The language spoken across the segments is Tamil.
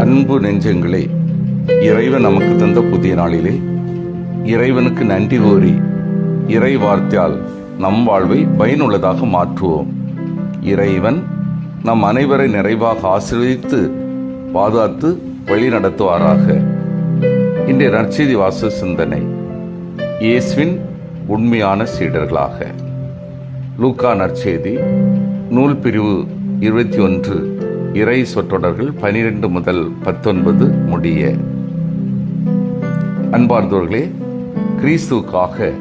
அன்பு நெஞ்சங்களே இறைவன் நமக்கு தந்த புதிய நாளிலே இறைவனுக்கு நன்றி கூறி இறை வார்த்தையால் நம் வாழ்வை பயனுள்ளதாக மாற்றுவோம். இறைவன் நம் அனைவரை நிறைவாக ஆசீர்வதித்து பாதுகாத்து வழி நடத்துவாராக இன்றைய நற்செய்தி வாச சிந்தனை இயேசுவின் உண்மையான சீடர்களாக. லூக்கா நற்செய்தி நூல் பிரிவு இருபத்தி ஒன்று இறை சொற்றொடர்கள் பனிரெண்டு முதல் பத்தொன்பது முடிய. அன்பார்ந்தவர்களே கிறிஸ்துவுக்காக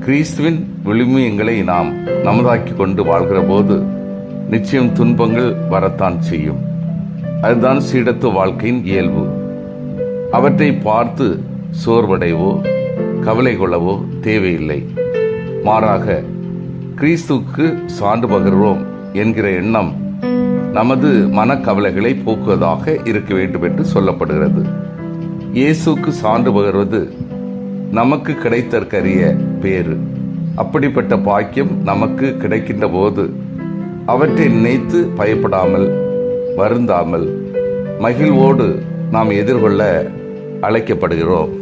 கிறிஸ்துவின் விழுமியங்களை நாம் நமதாக்கி கொண்டு வாழ்கிற போது நிச்சயம் துன்பங்கள் வரத்தான் செய்யும். அதுதான் சீடத்து வாழ்க்கையின் இயல்பு. அவற்றை பார்த்து சோர்வடைவோ கவலை கொள்ளவோ தேவையில்லை. மாறாக கிறிஸ்துக்கு சான்று பகிர்வோம் என்கிற எண்ணம் நமது மனக்கவலைகளை போக்குவதாக இருக்க வேண்டும் என்று சொல்லப்படுகிறது. இயேசுக்கு சான்று பகர்வது நமக்கு கிடைத்தற்கரிய பேறு. அப்படிப்பட்ட பாக்கியம் நமக்கு கிடைக்கின்ற போது அவற்றை நினைத்து பயப்படாமல் வருந்தாமல் மகிழ்வோடு நாம் எதிர்கொள்ள அழைக்கப்படுகிறோம்.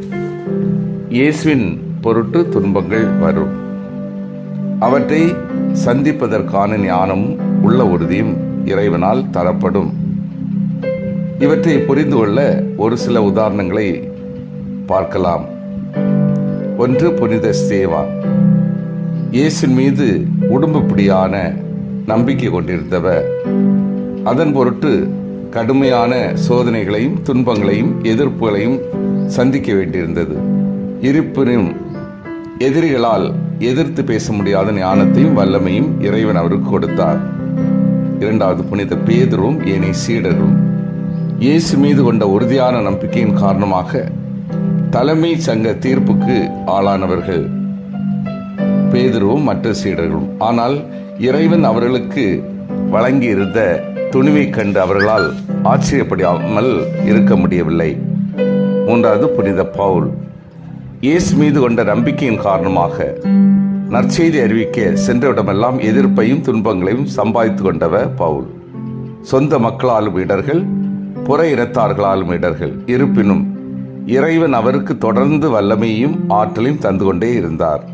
இயேசுவின் பொருட்டு துன்பங்கள் வரும். அவற்றை சந்திப்பதற்கான ஞானமும் உள்ள உறுதியும் இறைவனால் தரப்படும். இவற்றை புரிந்து கொள்ள ஒரு சில உதாரணங்களை பார்க்கலாம். ஒன்று புனித ஸ்தேவா இயேசின் மீது உடம்புப்படியான நம்பிக்கை கொண்டிருந்தவர். அதன் பொருட்டு கடுமையான சோதனைகளையும் துன்பங்களையும் எதிர்ப்புகளையும் சந்திக்க வேண்டியிருந்தது. இருப்பினும் எதிரிகளால் எதிர்த்து பேச முடியாத ஞானத்தையும் வல்லமையும் இறைவன் அவருக்கு கொடுத்தார். இரண்டாவது புனித பேதரும் ஏனைய சீடரும். இயேசு மீது கொண்ட உறுதியான நம்பிக்கையின் காரணமாக தலைமை சங்க தீர்ப்புக்கு ஆளானவர்கள் பேதுருவும் மற்ற சீடர்களும். ஆனால் இறைவன் அவர்களுக்கு வழங்கியிருந்த துணிவை கண்டு அவர்களால் ஆச்சரியப்படாமல் இருக்க முடியவில்லை. மூன்றாவது புனித பவுல். இயேசு மீது கொண்ட நம்பிக்கையின் காரணமாக நற்செய்தி அறிவிக்க சென்றவிடமெல்லாம் எதிர்ப்பையும் துன்பங்களையும் சம்பாதித்து கொண்டவர் பவுல். சொந்த மக்களாலும் இடர்கள் புற இனத்தார்களாலும் இடர்கள். இருப்பினும் இறைவன் அவருக்கு தொடர்ந்து வல்லமையும் ஆற்றலையும் தந்து கொண்டே இருந்தார்.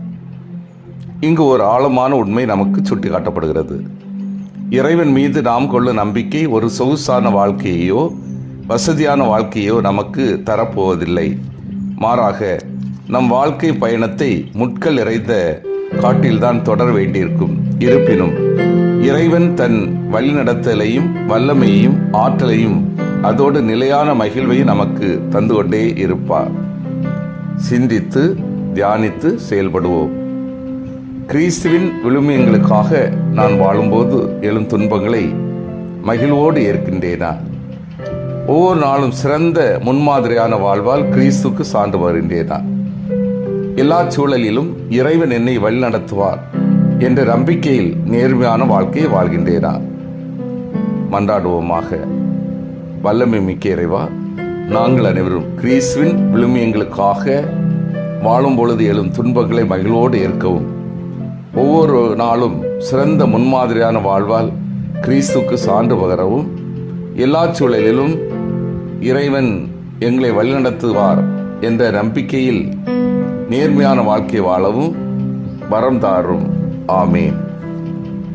இங்கு ஒரு ஆழமான உண்மை நமக்கு சுட்டிக்காட்டப்படுகிறது. இறைவன் மீது நாம் கொள்ளும் நம்பிக்கை ஒரு சொகுசான வாழ்க்கையையோ வசதியான வாழ்க்கையோ நமக்கு தரப்போவதில்லை. மாறாக நம் வாழ்க்கை பயணத்தை முட்கள் இறைந்த காட்டில்தான் தொடர வேண்டியிருக்கும். இருப்பினும் இறைவன் தன் வழிநடத்தலையும் வல்லமையையும் ஆற்றலையும் அதோடு நிலையான மகிழ்வையும் நமக்கு தந்து கொண்டே இருப்பார். சிந்தித்து தியானித்து செயல்படுவோம். கிறிஸ்துவின் விழுமியங்களுக்காக நான் வாழும்போது எழும் துன்பங்களை மகிழ்வோடு ஏற்கின்றேனா? ஒவ்வொரு நாளும் சிறந்த முன்மாதிரியான வாழ்வால் கிறிஸ்துக்கு சான்று வருகின்றேனா? எல்லா சூழலிலும் இறைவன் என்னை வழிநடத்துவார் என்ற நம்பிக்கையில் நேர்மையான வாழ்க்கையை வாழ்கின்றேனா? மன்றாடுவோமாக. வல்லமை மிக்க இறைவா நாங்கள் அனைவரும் கிறிஸ்துவின் விழுமியங்களுக்காக வாழும் பொழுது எழும் துன்பங்களை மகிழ்வோடு ஏற்கவும். ஒவ்வொரு நாளும் சிறந்த முன்மாதிரியான வாழ்வால் கிறிஸ்துக்கு சான்று பகரவும் எல்லா சூழலிலும் இறைவன் எங்களை வழிநடத்துவார் என்ற நம்பிக்கையில் நேர்மையான வாழ்க்கை வாழவும் வரம் தாரும். ஆமேன்.